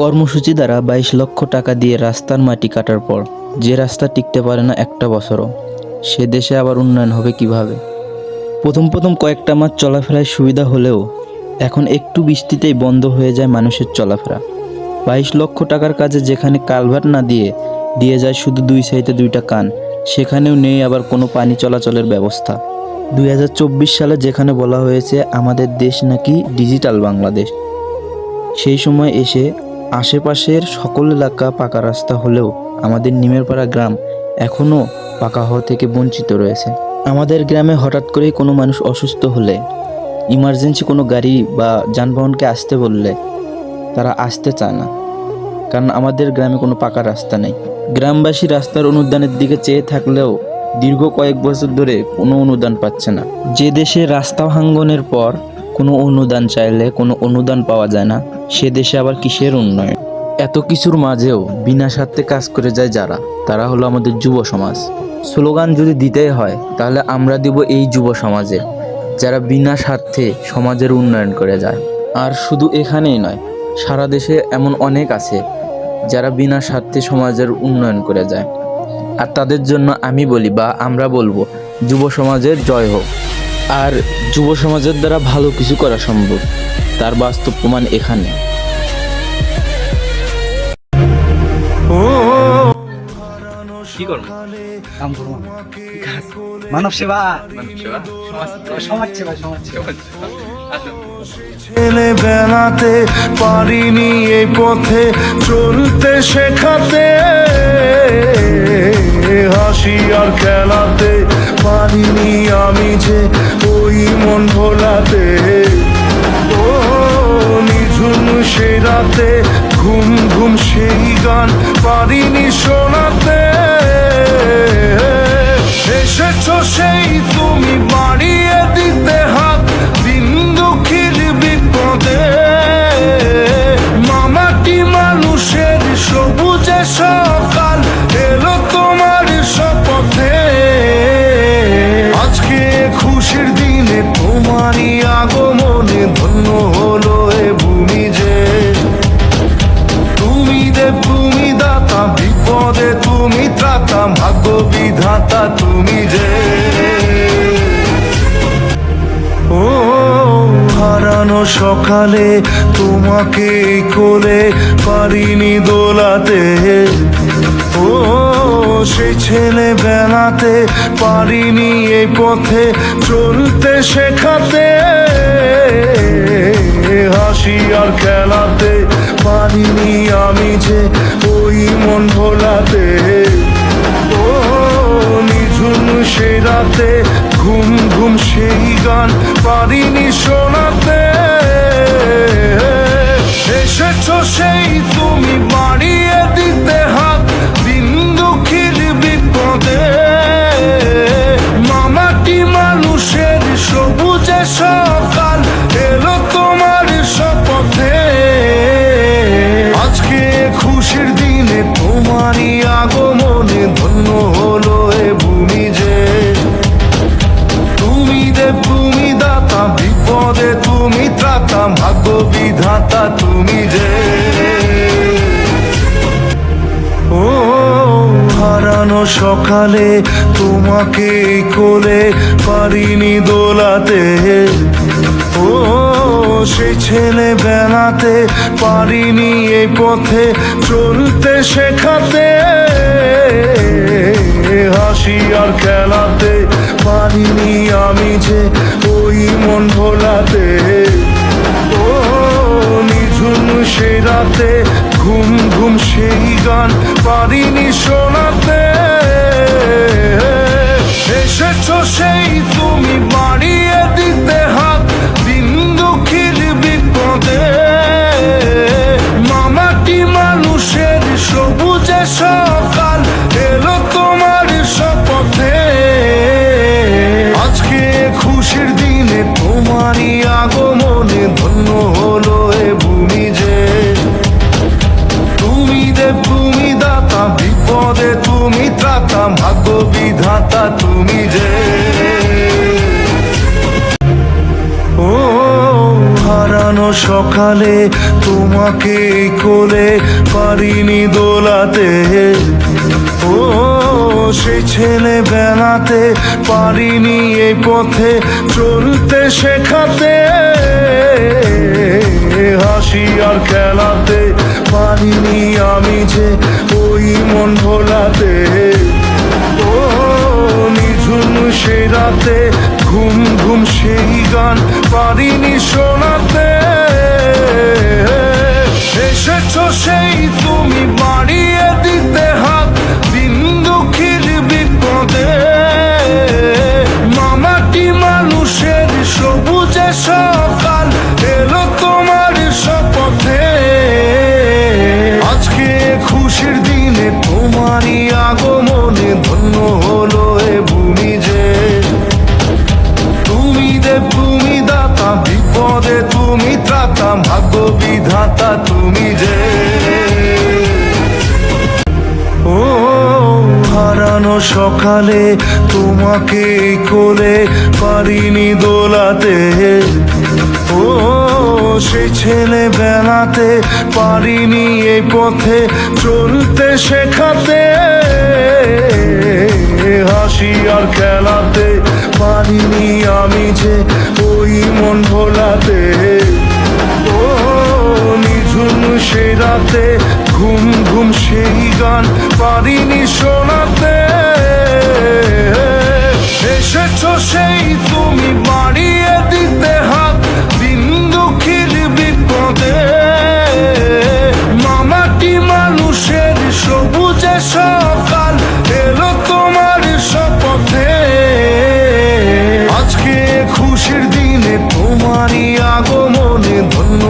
কর্মসূচি দ্বারা বাইশ লক্ষ টাকা দিয়ে রাস্তার মাটি কাটার পর যে রাস্তা টিকতে পারে না একটা বছরও, সে দেশে আবার উন্নয়ন হবে কীভাবে? প্রথম প্রথম কয়েকটা মাস চলাফেরায় সুবিধা হলেও এখন একটু বৃষ্টিতেই বন্ধ হয়ে যায় মানুষের চলাফেরা। বাইশ লক্ষ টাকার কাজে যেখানে কালভার্ট না দিয়ে দিয়ে যায় শুধু দুই সাইডে দুইটা কান, সেখানেও নেই আবার কোনো পানি চলাচলের ব্যবস্থা। দুই হাজার চব্বিশ সালে যেখানে বলা হয়েছে, আমাদের দেশ নাকি ডিজিটাল বাংলাদেশ। সেই সময় এসে আশেপাশের সকল এলাকা পাকা রাস্তা হলেও আমাদের নিমেরপাড়া গ্রাম এখনও পাকা হওয়া থেকে বঞ্চিত রয়েছে। আমাদের গ্রামে হঠাৎ করেই কোনো মানুষ অসুস্থ হলে ইমার্জেন্সি কোনো গাড়ি বা যানবাহনকে আসতে বললে তারা আসতে চায় না, কারণ আমাদের গ্রামে কোনো পাকা রাস্তা নেই। গ্রামবাসী রাস্তার অনুদানের দিকে চেয়ে থাকলেও দীর্ঘ কয়েক বছর ধরে কোনো অনুদান পাচ্ছে না। যে দেশে রাস্তা ভাঙ্গনের পর কোনো অনুদান চাইলে কোনো অনুদান পাওয়া যায় না। সে দেশে আবার কিসের উন্নয়ন? এত কিছুর মাঝেও বিনা স্বার্থে কাজ করে যায় যারা, তারা হলো আমাদের যুব সমাজ। স্লোগান যদি দিতেই হয়, তাহলে আমরা দিব এই যুব সমাজে, যারা বিনা স্বার্থে সমাজের উন্নয়ন করে যায়। আর শুধু এখানেই নয়, সারা দেশে এমন অনেক আছে, যারা বিনা স্বার্থে সমাজের উন্নয়ন করে যায়। আর তাদের জন্য আমি বলি বা আমরা বলব, যুব সমাজের জয় হোক। আর যুব সমাজের দ্বারা ভালো কিছু করা সম্ভব। তার বাস্তব প্রমাণ এখানে। কি করব? কাম করব মানব সেবা। মানব সেবা? সমাজ সমাজ সেবা সমাজ সেবা। আসো ছেলে বেড়াতে পারিনি এই পথে চলতে শেখাতে হাসি আর খেলাতে পারিনি ওই মন ভোলাতে ও নিঝুম সে রাতে, ঘুম ঘুম সেই গান পারিনি শোনাতে। এসেছ সেই তুমি বাড়িয়ে দিতে হাত সকালে তোমাকে কোলে পারিনি দোলাতে। ও, সেই ছেলে বেলাতে পারিনি এই পথে চলতে শেখাতে। হাসি আর খেলাতে পারিনি আমি যে ওই মন ভোলাতে ও, নিঝুম সে রাতে ঘুম ঘুম সেই গান পারিনি শোনাতে। এসেছ সেই তুমি বাড়িয়ে সকালে তোমাকে কোলে পারিনি দোলাতে। ও, সেই ছেলে বেলাতে পারিনি এই পথে চলতে শেখাতে। হাসি আর খেলাতে পারিনি আমি যে ওই মন ভোলাতে ও, নিঝুম সে রাতে ঘুম ঘুম সেই গান পারিনি শোনাতে। এসেছ সেই তুমি বাড়িয়ে সকালে তোমাকে কোলে পারিনি দোলাতে। ও সেই ছেলে বেলাতে পারিনি এই পথে চলতে শেখাতে। হাসি আর খেলাতে পারিনি আমি যে ওই মন ভোলাতে। ও, নিঝুম সে রাতে ঘুম ঘুম সেই গান পারিনি শোনাতে। এসেছ সকালে তোমাকে কোলে পারিনি দোলাতে। ও, সেই ছেলে বেলাতে পারিনি এই পথে চলতে শেখাতে। হাসি আর খেলাতে পারিনি আমি যে ওই মন ভোলাতে। ও সে রাতে ঘুম ঘুম সেই গান পারিনি শোনাতে। এসেছ সেই তুমি বাড়িয়ে দিতে হাত বিন্দুখির বিপদে। মামাটি মানুষের সবুজে সকাল, এলো তোমার শপথে। আজকে খুশির দিনে তোমারই আগমনে ধন্য